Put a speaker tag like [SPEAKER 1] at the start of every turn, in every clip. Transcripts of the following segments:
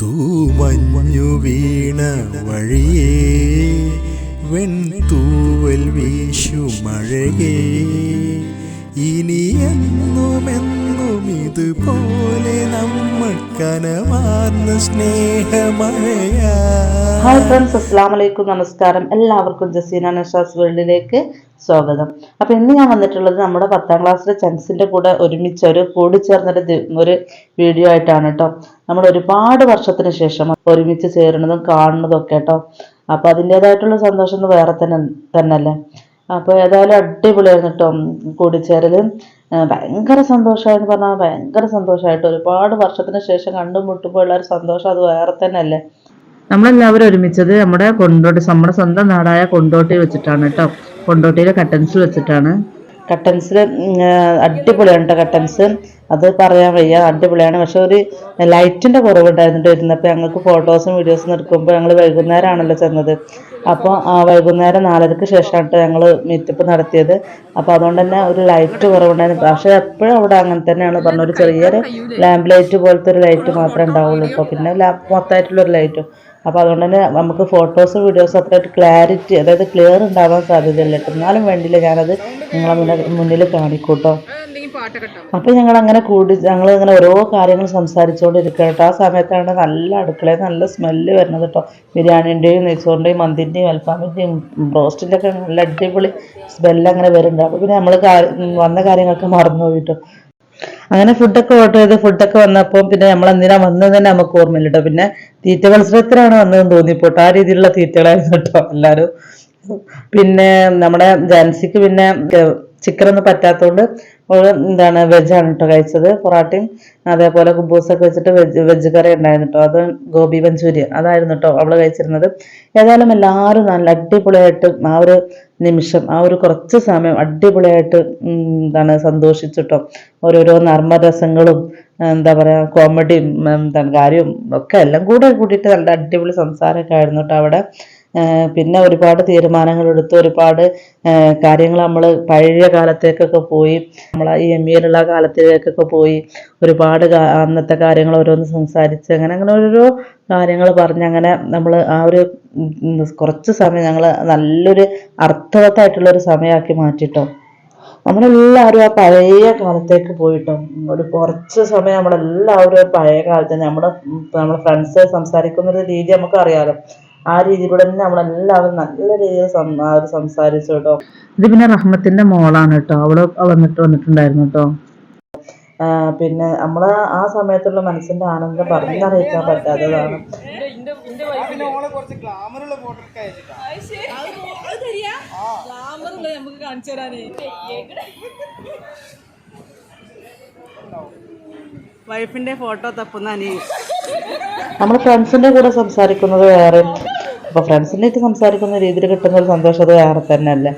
[SPEAKER 1] തൂമഞ്ഞു വീണ വഴിയേ വെൺതൂവൽ വീശു മഴയേ. ഇനി എന്നുമെന്നും ഇതുപോലെ നമ്മൾ കനമാർന്ന സ്നേഹമഴയാ.
[SPEAKER 2] ഹായ് ഫ്രണ്ട്സ് അസ്സാം വലൈക്കും നമസ്കാരം. എല്ലാവർക്കും ജസീന നഷാസ് വേൾഡിലേക്ക് സ്വാഗതം. അപ്പൊ ഇന്ന് ഞാൻ വന്നിട്ടുള്ളത് നമ്മുടെ പത്താം ക്ലാസ്സിലെ ചെൻസിന്റെ കൂടെ ഒരുമിച്ച് ഒരു കൂടിച്ചേർന്നൊരു ഒരു വീഡിയോ ആയിട്ടാണ് കേട്ടോ നമ്മൾ ഒരുപാട് വർഷത്തിന് ശേഷം ഒരുമിച്ച് ചേരുന്നതും കാണുന്നതും ഒക്കെ കേട്ടോ അപ്പൊ അതിന്റെതായിട്ടുള്ള സന്തോഷം വേറെ തന്നെ തന്നെയല്ലേ? അപ്പോൾ ഏതായാലും അടിപൊളിയായിരുന്നു കേട്ടോ കൂടിച്ചേരൽ. ആ, ഭയങ്കര സന്തോഷമായെന്ന് പറഞ്ഞാൽ ഭയങ്കര സന്തോഷമായിട്ട് ഒരുപാട് വർഷത്തിന് ശേഷം കണ്ടും മുട്ടുമ്പോൾ ഉള്ള ഒരു സന്തോഷം അത് വേറെ തന്നെ അല്ലേ നമ്മളെല്ലാവരും ഒരുമിച്ചത് നമ്മുടെ കൊണ്ടോട്ടി നമ്മുടെ സ്വന്തം നാടായ കൊണ്ടോട്ടി വെച്ചിട്ടാണ് കേട്ടോ കൊണ്ടോട്ടിയിലെ കട്ടൻസ് വെച്ചിട്ടാണ്. കട്ടൻസിൽ അടിപൊളിയാണ് കേട്ടോ കട്ടൻസ് അത് പറയാൻ വയ്യ അടിപൊളിയാണ്. പക്ഷെ ഒരു ലൈറ്റിന്റെ കുറവുണ്ടായിരുന്നിട്ട് ഇരുന്നപ്പോൾ ഞങ്ങൾക്ക് ഫോട്ടോസും വീഡിയോസും എടുക്കുമ്പോൾ ഞങ്ങൾ വൈകുന്നേരമാണല്ലോ ചെന്നത്. അപ്പോൾ ആ വൈകുന്നേരം നാലരക്ക് ശേഷമാണ് ഞങ്ങൾ മീറ്റപ്പ് നടത്തിയത്. അപ്പോൾ അതുകൊണ്ട് തന്നെ ഒരു ലൈറ്റ് കുറവുണ്ടായിരുന്നു. പക്ഷേ എപ്പോഴും അവിടെ അങ്ങനെ തന്നെയാണ് പറഞ്ഞ ഒരു ചെറിയൊരു ലാമ്പ് ലൈറ്റ് പോലത്തെ ഒരു ലൈറ്റ് മാത്രമേ ഉണ്ടാവുള്ളൂ. ഇപ്പോൾ പിന്നെ ലാമ്പ് മൊത്തമായിട്ടുള്ളൊരു ലൈറ്റും അപ്പോൾ അതുകൊണ്ട് തന്നെ നമുക്ക് ഫോട്ടോസും വീഡിയോസും അത്രയായിട്ട് ക്ലാരിറ്റി അതായത് ക്ലിയർ ഉണ്ടാവാൻ സാധ്യതയില്ല. എന്നാലും വേണ്ടിയില്ല ഞാനത് നിങ്ങളെ മുന്നിൽ മുന്നിൽ കാണിക്കൂട്ടോ. അപ്പോൾ ഞങ്ങൾ അങ്ങനെ കൂടി ഞങ്ങൾ ഇങ്ങനെ ഓരോ കാര്യങ്ങൾ സംസാരിച്ചുകൊണ്ടിരിക്കുക കേട്ടോ ആ സമയത്താണ് നല്ല അടുക്കളയിൽ നല്ല സ്മെല്ല് വരുന്നത് കേട്ടോ. ബിരിയാണിന്റെയും നെയ്ച്ചോറിന്റെയും മന്തിന്റെയും അൽഫാമിന്റെയും ബ്രോസ്റ്റിന്റെയൊക്കെ നല്ല അടിപൊളി സ്മെല്ല് അങ്ങനെ വരുന്നുണ്ട്. അപ്പോൾ പിന്നെ നമ്മൾ വന്ന കാര്യങ്ങളൊക്കെ മറന്നു കേട്ടോ. അങ്ങനെ ഫുഡൊക്കെ ഓർഡർ ചെയ്ത് ഫുഡൊക്കെ വന്നപ്പോൾ പിന്നെ നമ്മൾ എന്തിനാ വന്നത് തന്നെ നമുക്ക് ഓർമ്മയില്ല കേട്ടോ പിന്നെ തീറ്റ മത്സരത്തിലാണ് വന്നതെന്ന് തോന്നിപ്പോട്ടോ. ആ രീതിയിലുള്ള തീറ്റകളായിരുന്നു കേട്ടോ എല്ലാവരും പിന്നെ നമ്മുടെ ജാൻസിക്ക് പിന്നെ ചിക്കൻ ഒന്നും പറ്റാത്തതുകൊണ്ട് എന്താണ് വെജാണ് കേട്ടോ കഴിച്ചത്. പൊറാട്ടയും അതേപോലെ കുബൂസൊക്കെ വെച്ചിട്ട് വെജ് വെജ് കറി ഉണ്ടായിരുന്നു കേട്ടോ അത് ഗോബി മഞ്ചൂരി അതായിരുന്നു കേട്ടോ അവൾ കഴിച്ചിരുന്നത്. ഏതായാലും എല്ലാവരും നല്ല അടിപൊളിയായിട്ട് ആ ഒരു നിമിഷം ആ ഒരു കുറച്ച് സമയം അടിപൊളിയായിട്ട് എന്താണ് സന്തോഷിച്ചിട്ടോ ഓരോരോ നർമ്മരസങ്ങളും എന്താ പറയാ കോമഡിയും എന്താണ് കാര്യവും ഒക്കെ എല്ലാം കൂടെ കൂടിയിട്ട് നല്ല അടിപൊളി സംസാരമൊക്കെ ആയിരുന്നു കേട്ടോ അവിടെ. പിന്നെ ഒരുപാട് തീരുമാനങ്ങൾ എടുത്ത് ഒരുപാട് കാര്യങ്ങൾ നമ്മൾ പഴയ കാലത്തേക്കൊക്കെ പോയി നമ്മൾ ഈ എം ഇയിലുള്ള കാലത്തിലേക്കൊക്കെ പോയി ഒരുപാട് അന്നത്തെ കാര്യങ്ങൾ ഓരോന്ന് സംസാരിച്ച് അങ്ങനെ അങ്ങനെ ഓരോരോ കാര്യങ്ങൾ പറഞ്ഞ് അങ്ങനെ നമ്മൾ ആ ഒരു കുറച്ച് സമയം ഞങ്ങൾ നല്ലൊരു അർത്ഥവത്തായിട്ടുള്ള ഒരു സമയമാക്കി മാറ്റിട്ടോ. നമ്മളെല്ലാവരും ആ പഴയ കാലത്തേക്ക് പോയിട്ടോ. ഒരു കുറച്ച് സമയം നമ്മളെല്ലാവരും പഴയ കാലത്ത് നമ്മുടെ നമ്മുടെ ഫ്രണ്ട്സ് സംസാരിക്കുന്ന ഒരു രീതി നമുക്ക് അറിയാലോ ആ രീതിയിലൂടെ തന്നെ നമ്മളെല്ലാവരും നല്ല രീതിയിൽ സം- സംസാരിച്ചു കേട്ടോ. ഇത് പിന്നെ റഹ്മത്തിന്റെ മോളാണ് കേട്ടോ. അവൾ വന്നിട്ട് വന്നിട്ടുണ്ടായിരുന്നു കേട്ടോ. പിന്നെ നമ്മളെ ആ സമയത്തുള്ള മനസ്സിന്റെ ആനന്ദം പറഞ്ഞറിയിക്കാൻ പറ്റാത്തതാണ്.
[SPEAKER 3] നമുക്ക് കാണിച്ചു തരാനേ വൈഫിന്റെ ഫോട്ടോ തപ്പുന്ന അനി
[SPEAKER 2] നമ്മൾ ഫ്രണ്ട്സിന്റെ കൂടെ സംസാരിക്കുന്നത് വേറെ. അപ്പോൾ ഫ്രണ്ട്സിന്റെ ആയിട്ട് സംസാരിക്കുന്ന രീതിയിൽ കിട്ടുന്ന ഒരു സന്തോഷം അത് വേറെ തന്നെ അല്ലേ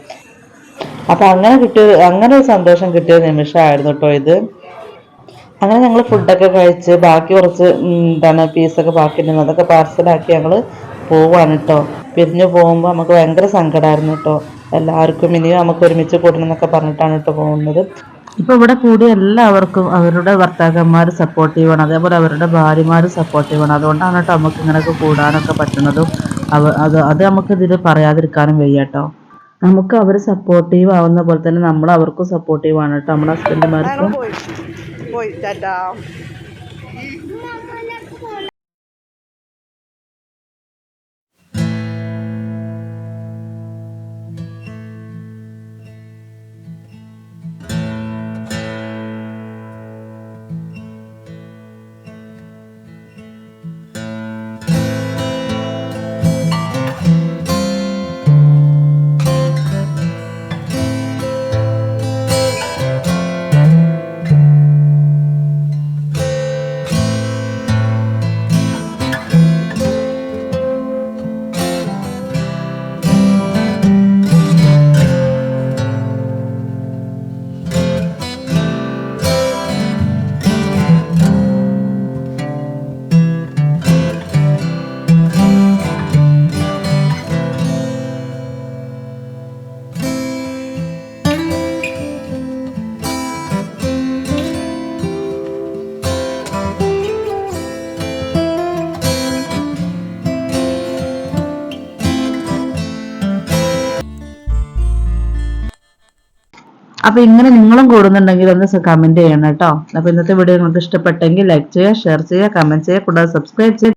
[SPEAKER 2] അപ്പൊ അങ്ങനെ കിട്ടിയ അങ്ങനെ ഒരു സന്തോഷം കിട്ടിയ നിമിഷമായിരുന്നു കേട്ടോ ഇത്. അങ്ങനെ ഞങ്ങൾ ഫുഡൊക്കെ കഴിച്ച് ബാക്കി കുറച്ച് എന്താണ് പീസൊക്കെ ബാക്കി ഉണ്ടെങ്കിൽ അതൊക്കെ പാർസലാക്കി ഞങ്ങൾ പോവാണ് കേട്ടോ പിരിഞ്ഞു പോകുമ്പോൾ നമുക്ക് ഭയങ്കര സങ്കടമായിരുന്നു കേട്ടോ എല്ലാവർക്കും ഇനിയും നമുക്ക് ഒരുമിച്ച് കൂടണം എന്നൊക്കെ പറഞ്ഞിട്ടാണ് കേട്ടോ പോകുന്നത്. ഇപ്പൊ ഇവിടെ കൂടി എല്ലാവർക്കും അവരുടെ ഭർത്താക്കന്മാർ സപ്പോർട്ടീവ് ആണ്. അതേപോലെ അവരുടെ ഭാര്യമാർ സപ്പോർട്ടീവ് ആണ്. അതുകൊണ്ടാണ് കേട്ടോ നമുക്ക് ഇങ്ങനെയൊക്കെ കൂടാനൊക്കെ പറ്റുന്നതും. അവ അത് അത് നമുക്ക് ഇതിൽ പറയാതിരിക്കാനും വയ്യ കേട്ടോ. നമുക്ക് അവർ സപ്പോർട്ടീവ് ആവുന്ന പോലെ തന്നെ നമ്മൾ അവർക്കും സപ്പോർട്ടീവ് ആണ് കേട്ടോ. നമ്മുടെ ഹസ്ബൻഡുമാർക്കും
[SPEAKER 3] പോയി
[SPEAKER 2] അപ്പൊ ഇങ്ങനെ നിങ്ങളും കൂടുന്നുണ്ടെങ്കിൽ ഒന്ന് കമന്റ് ചെയ്യണം കേട്ടോ. അപ്പൊ ഇന്നത്തെ വീഡിയോ നിങ്ങൾക്ക് ഇഷ്ടപ്പെട്ടെങ്കിൽ ലൈക്ക് ചെയ്യുക ഷെയർ ചെയ്യുക കമന്റ് ചെയ്യുക കൂടാതെ സബ്സ്ക്രൈബ് ചെയ്യുക.